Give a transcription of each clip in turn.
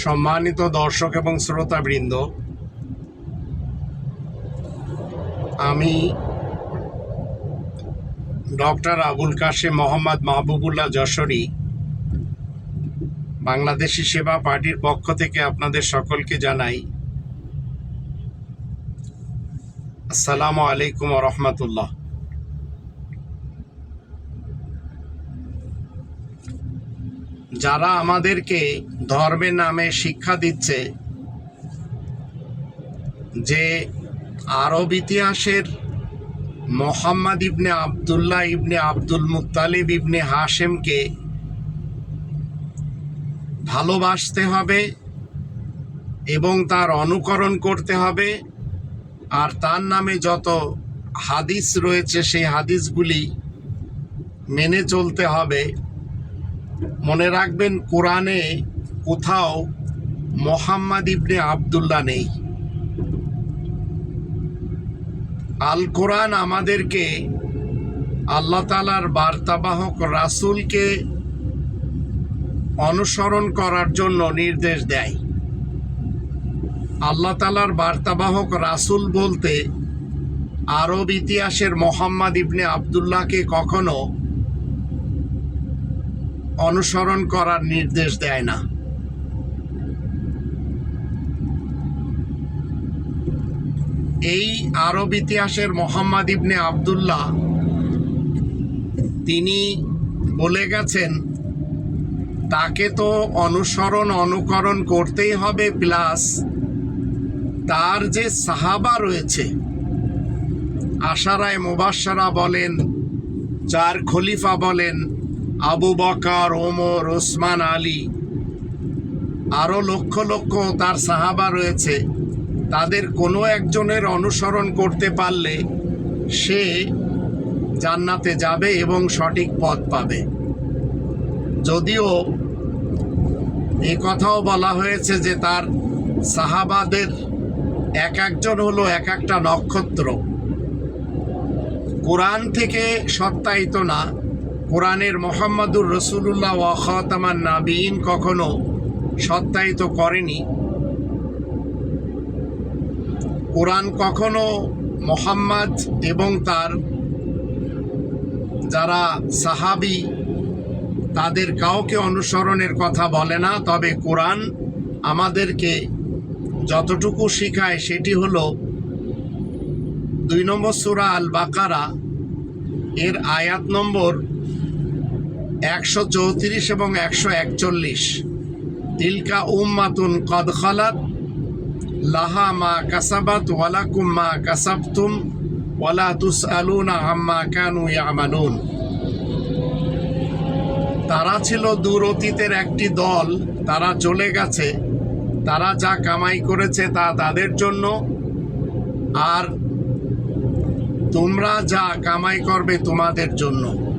সম্মানিত দর্শক এবং শ্রোতাবৃন্দ, আমি ডক্টর আবুল কাশেম মোহাম্মদ মাহবুবুল্লাহ যশোরী, বাংলাদেশি সেবা পার্টির পক্ষ থেকে আপনাদের সকলকে জানাই আসসালামু আলাইকুম রহমতুল্লাহ। যারা আমাদেরকে ধর্মের নামে শিক্ষা দিচ্ছে, যে আরব ইতিহাসের মোহাম্মদ ইবনে আবদুল্লাহ ইবনে আব্দুল মুত্তালিব ইবনে হাশেমকে ভালোবাসতে হবে এবং তার অনুকরণ করতে হবে। আর তার নামে যত হাদিস রয়েছে, সেই হাদিসগুলি মেনে চলতে হবে। মনে রাখবেন, কোরআনে কোথাও মোহাম্মদ ইবনে আবদুল্লাহ নেই। আল কোরআন আমাদেরকে আল্লাহ তালার বার্তাবাহক রাসূলকে অনুসরণ করার জন্য নির্দেশ দেয়। আল্লাহ তালার বার্তাবাহক রাসূল বলতে আরব ইতিহাসের মোহাম্মদ ইবনে আবদুল্লাহকে কখনো অনুসরণ করার নির্দেশ দেয় না। এই আরব ইতিহাসের মোহাম্মদ ইবনে আবদুল্লাহ, তিনি বলে গেছেন, তাকে তো অনুসরণ অনুকরণ করতেই হবে, প্লাস তার যে সাহাবা রয়েছে, আশারায় মুবাসারা বলেন, চার খলিফা বলেন আবু বকার, ওমর ওসমান আলী। আরও লক্ষ লক্ষ তার সাহাবা রয়েছে। তাদের কোনো একজনের অনুসরণ করতে পারলে সে জান্নাতে যাবে এবং সঠিক পথ পাবে। যদিও এই কথাও বলা হয়েছে যে তার সাহাবাদের এক একজন হলো এক একটা নক্ষত্র। কোরআন থেকে সত্যায়িত না কোরআনের মোহাম্মদুর রসুল্লাহ ওয়াখাতামান নাবিন কখনো সত্যায়িত করেনি। কোরআন কখনো মোহাম্মদ এবং তার যারা সাহাবি, তাদের কাউকে অনুসরণের কথা বলে না, তবে কোরআন আমাদেরকে যতটুকু শেখায় সেটি হল দুই নম্বর সুরা আল বাকারা এর আয়াত নম্বর একশো চৌত্রিশ এবং একশো একচল্লিশ। তিলকা উম্মাতুন কদ খালাত, লাহা মা কাসাবাত, ওয়ালাকুম মা কাসাবতুম, ওয়ালা তুস আলুনা আম্মা কানু ইয়ামালুন। তারা ছিল দূর অতীতের একটি দল, তারা চলে গেছে, তারা যা কামাই করেছে তা তাদের জন্য। আর তোমরা যা কামাই করবে তোমাদের জন্য।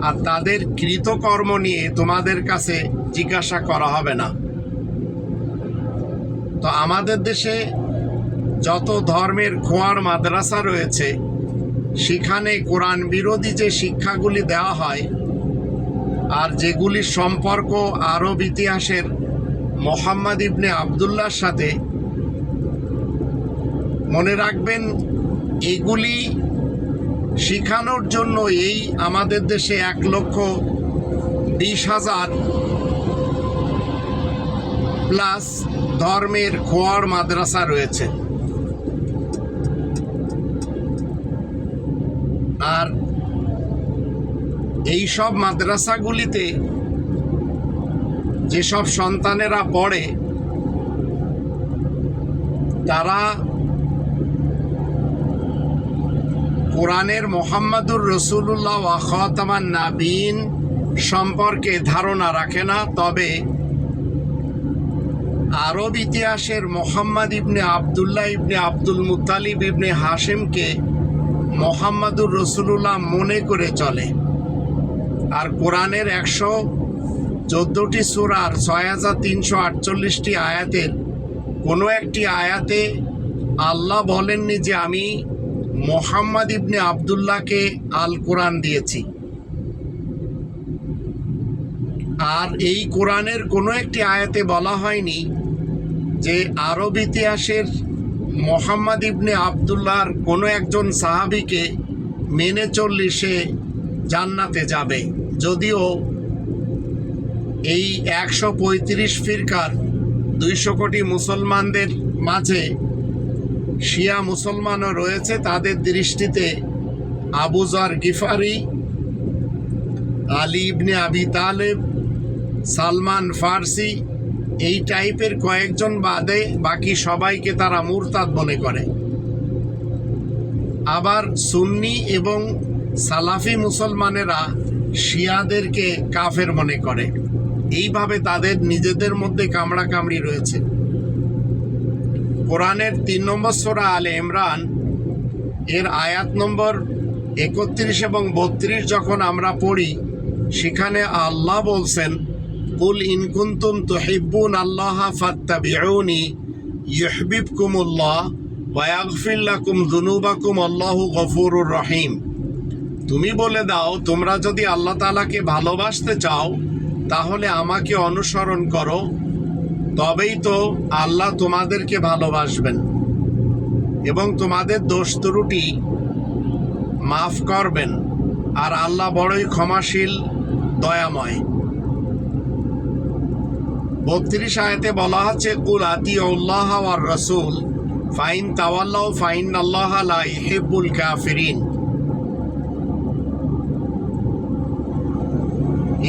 আর তাদের কৃতকর্ম নিয়ে তোমাদের কাছে জিজ্ঞাসা করা হবে না। তো আমাদের দেশে যত ধর্মের খোয়ার মাদ্রাসা রয়েছে, সেখানে কোরআন বিরোধী যে শিক্ষাগুলি দেওয়া হয় আর যেগুলির সম্পর্ক আরব ইতিহাসের মোহাম্মদ ইবনে আবদুল্লার সাথে, মনে রাখবেন, এগুলি শিখানোর জন্য এই আমাদের দেশে এক লক্ষ বিশ হাজার প্লাস ধর্মের খোয়ার মাদ্রাসা রয়েছে। আর এই সব মাদ্রাসাগুলিতে যেসব সন্তানেরা পড়ে, তারা কোরআনের মোহাম্মদুর রসুল্লাহ ওয়াখাতামান নাবিন সম্পর্কে ধারণা রাখে না, তবে আরব ইতিহাসের মোহাম্মদ ইবনে আবদুল্লাহ ইবনে আব্দুল মুতালিব ইবনে হাশেমকে মোহাম্মদুর রসুল্লাহ মনে করে চলে। আর কোরআনের একশো চোদ্দোটি সুরার ছয় হাজার তিনশো আটচল্লিশটি আয়াতের কোনো একটি আয়াতে আল্লাহ বলেননি যে আমি মোহাম্মদ ইবনে আবদুল্লাহকে আল কোরআন দিয়েছি। আর এই কোরআনের কোনো একটি আয়াতে বলা হয়নি যে আরব ইতিহাসের মোহাম্মদ ইবনে আবদুল্লাহর কোনো একজন সাহাবিকে মেনে চললে সে জান্নাতে যাবে। যদিও এই একশো পঁয়ত্রিশ ফিরকার দুইশো কোটি মুসলমানদের মাঝে শিয়া মুসলমানও রয়েছে, তাদের দৃষ্টিতে আবুজার গিফারি, আলী ইবনে আবি তালেব, সালমান ফার্সি, এই টাইপের কয়েকজন বাদে বাকি সবাইকে তারা মুরতাদ মনে করে। আবার সুন্নি এবং সালাফি মুসলমানেরা শিয়াদেরকে কাফের মনে করে। এইভাবে তাদের নিজেদের মধ্যে কামড়া কামড়ি রয়েছে। কোরআনের তিন নম্বর সোরা আলে ইমরান, এর আয়াত নম্বর একত্রিশ এবং বত্রিশ যখন আমরা পড়ি, সেখানে আল্লাহ বলছেন, কুল ইনকুন্তুম তুহিব্বুন আল্লাহ ফাত্তাবিউনি ইউহিব্বুকুমুল্লাহ ওয়া ইয়াগফির লাকুম যুনুবাকুম আল্লাহ গফুরুর রহিম। তুমি বলে দাও, তোমরা যদি আল্লাহ তালাকে ভালোবাসতে চাও, তাহলে আমাকে অনুসরণ করো তবেই তো আল্লাহ তোমাদেরকে ভালোবাসবেন এবং তোমাদের দোষ ত্রুটি মাফ করবেন। আর আল্লাহ বড়ই ক্ষমাশীল, দয়াময়। বত্রিশ আয়তে বলা হচ্ছে কুল আতি উল্লাহ আর রসুল, ফাইন তাওয়াল্লাহ ফাইন আল্লাহ লা ইহিব্বুল কাফিরিন।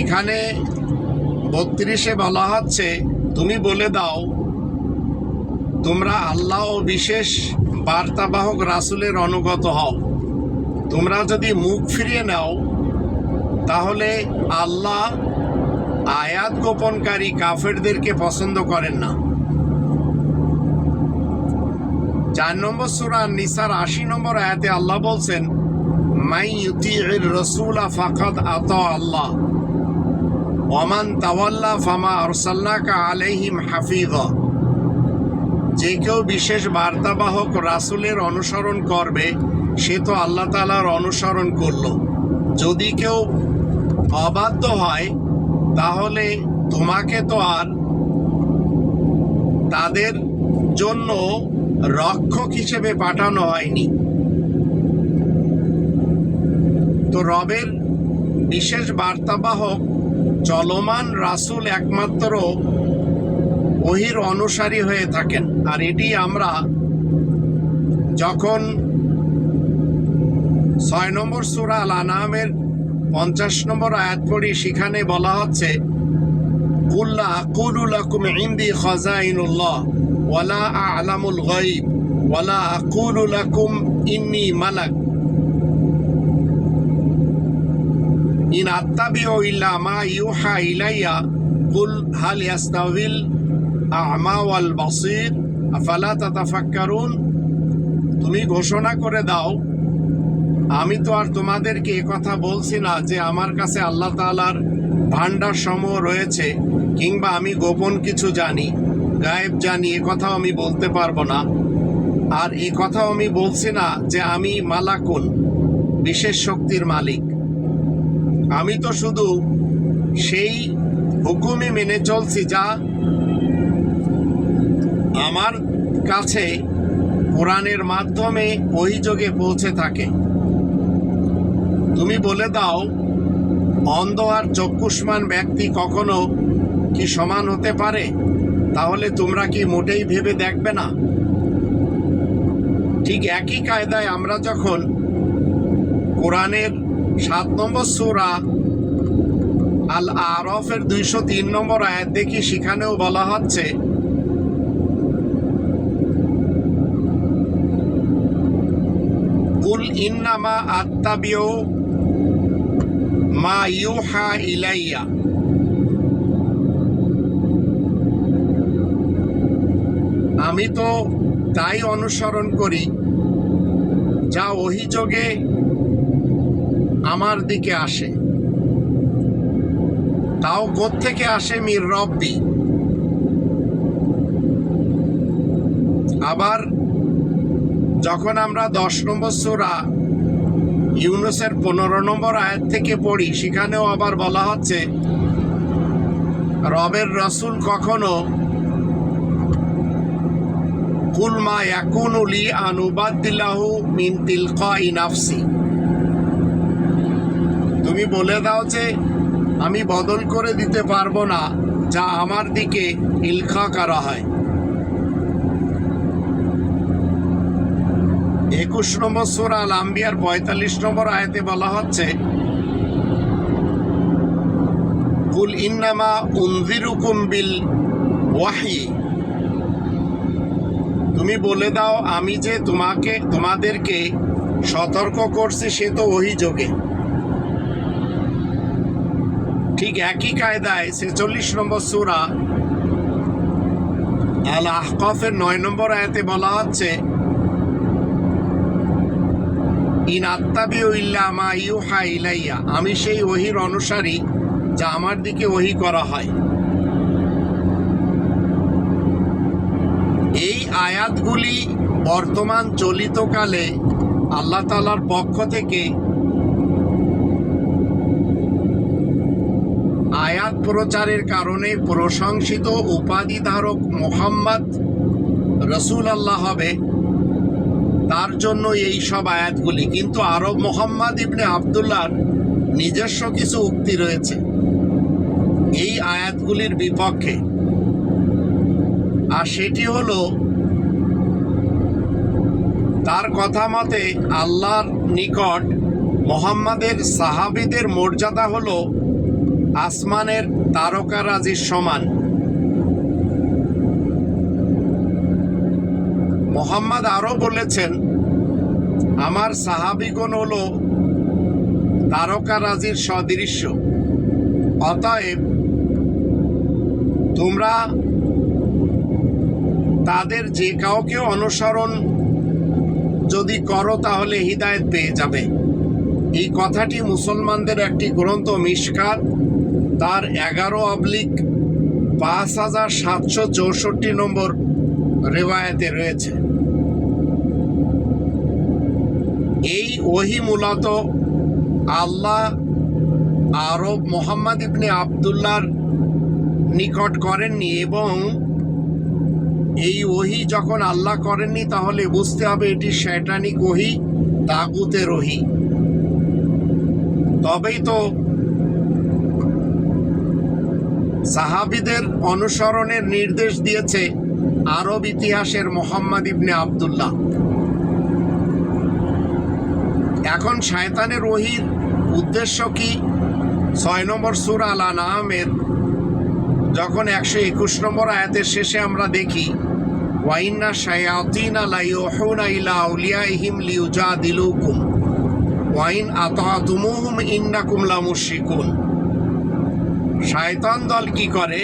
এখানে বত্রিশে বলা হচ্ছে তুমি বলে দাও, তোমরা আল্লাহ ও বিশেষ বার্তাবাহক রাসুলের অনুগত হও। তোমরা যদি মুখ ফিরিয়ে নাও, তাহলে আল্লাহ আয়াত গোপনকারী কাফেরদেরকে পছন্দ করেন না। চার নম্বর সুরা নিসার আশি নম্বর আয়াতে আল্লাহ বলছেন, মাই ইউতির রসুলা ফাকাদ আত আল্লাহ। ওমান তাওয়াল্লা ফামা আরসাল্লাকা আলাইহিম হাফিজা যে কেউ বিশেষ বার্তাবাহক রাসুলের অনুসরণ করবে, সে তো আল্লাহ তালার অনুসরণ করল। যদি কেউ অবাধ্য হয়, তাহলে তোমাকে তো আর তাদের জন্য রক্ষক হিসেবে পাঠানো হয়নি। তো রবের বিশেষ বার্তাবাহক চলমান রাসুল একমাত্র ওহির অনুসারী হয়ে থাকেন। আর এটি আমরা যখন ছয় নম্বর সুরা আনামের পঞ্চাশ নম্বর আয়াত পড়ি, সেখানে বলা হচ্ছে কুল্লা আকুলু লাকুম ইন্দি খাজাইনুল্লাহ ওয়ালা আলামুল গায়ব ওয়ালা আকুলু লাকুম ইন্নি মালাক। ইন আত্তাবিউ ইল্লা ইউহা ইলাইয়া কুল হাল ইয়াস্তাউিল আ'মা ওয়াল তুমি ঘোষণা করে দাও। আমি তো আর তোমাদেরকে কথা বলছি না যে আমার কাছে আল্লাহ তাআলার ভান্ডার সমূহ রয়েছে, কিংবা আমি গোপন কিছু জানি, গায়েব জানি, এ কথাও আমি বলতে পারব না। আর এ কথাও আমি বলছি না যে আমি মালাকুন বিশেষ শক্তির মালিক। আমি তো শুধু সেই হুকুমই মেনে চলছি যা আমার কাছে কোরআনের মাধ্যমে অভিযোগে পৌঁছে থাকে। তুমি বলে দাও, অন্ধ আর চক্ষুষ্মান ব্যক্তি কখনো কি সমান হতে পারে? তাহলে তোমরা কি মোটেই ভেবে দেখবে না? ঠিক একই কায়দায় আমরা যখন কোরআনের সাত নম্বর সুরা আল আরফের দুইশো তিন নম্বর আয়াত দেখি সেখানেও বলা হচ্ছে, কুল ইন্নামা আত্তাবিউ মা ইউহা ইলাইয়া। আমি তো তাই অনুসরণ করি, যা অভিযোগে আমার দিকে আসে। তাও থেকে আসে মির রব্বি। আবার যখন আমরা দশ নম্বর সুরা ইউনুসের পনেরো নম্বর আয়াত থেকে পড়ি, সেখানেও আবার বলা হচ্ছে, রবের রসুল কখনো কুলমা ইয়াকুনুলি আনুবাদ্দিল্লাহু মিন তিলকাই নাফসি। তুমি বলে দাও যে আমি বদল করে দিতে পারব না, যা আমার দিকে ইলখা করা হয়। একুশ নম্বর সুরা আল আম্বিয়ার পঁয়তাল্লিশ নম্বর আয়াতে বলা হচ্ছে, কুল ইন্নামা উনজিরুকুম বিল ওয়াহি তুমি বলে দাও, আমি যে তোমাকে, তোমাদেরকে সতর্ক করছি সে তো অভিযোগে ঠিক একই কায়দায় ছেচল্লিশ নম্বর সুরা আল আহকফের নয় নম্বর আয়াতে বলা হচ্ছে, ইন আত্মাবিও ইল্লা মা ইউহা ইলাইয়া আমি সেই ওহির অনুসারী যা আমার দিকে ওহি করা হয়। এই আয়াতগুলি বর্তমান চলিতকালে আল্লাহ তালার পক্ষ থেকে আয়াত প্রচারের কারণে প্রশংসিত উপাধি ধারক মোহাম্মদ রসুল আল্লাহ হবে। তার জন্য এই সব আয়াতগুলি। কিন্তু আরব মোহাম্মদ ইবনে আবদুল্লাহর নিজস্ব কিছু উক্তি রয়েছে। এই আয়াতগুলির বিপক্ষে। আর সেটি হলো, তার কথা মতে আল্লাহর নিকট মোহাম্মদের সাহাবিদের মর্যাদা হলো আসমানের তারকারাজির সমান। মোহাম্মদ আরও বলেছেন, আমার সাহাবিগণ হলো তারকারাজির সদৃশ্য। অতএব তোমরা তাদের যে কাউকে অনুসরণ যদি করো, তাহলে হৃদায়ত পেয়ে যাবে। এই কথাটি মুসলমানদের একটি গ্রন্থ, মিশকাত। তার এগারো অবলিক পাঁচ হাজার সাতশো চৌষট্টি নম্বর রেওয়ায়তে রয়েছে। এই ওহি মূলত আল্লাহ আরব মোহাম্মদ ইবনে আবদুল্লার নিকট করেননি এবং এই ওহি যখন আল্লাহ করেননি, তাহলে বুঝতে হবে এটি শৈটানিক ওহি, তাগুতের ওহি। তবেই তো সাহাবিদের অনুসরণের নির্দেশ দিয়েছে আরব ইতিহাসের মোহাম্মদ ইবনে আবদুল্লাহ। এখন শায়তানের ওহির উদ্দেশ্য কি? ছয় নম্বর সুর আল আনামের যখন একশো একুশ নম্বর আয়াতের শেষে আমরা দেখি ওয়াইন্না শায়াতিনা লাইউহুনা ইলা আউলিয়াইহিম লিউজাদিলুকুম ওয়াইন আতাতুমুহুম ইন্নাকুম লামুশরিকুন। শয়তান দল কি করে?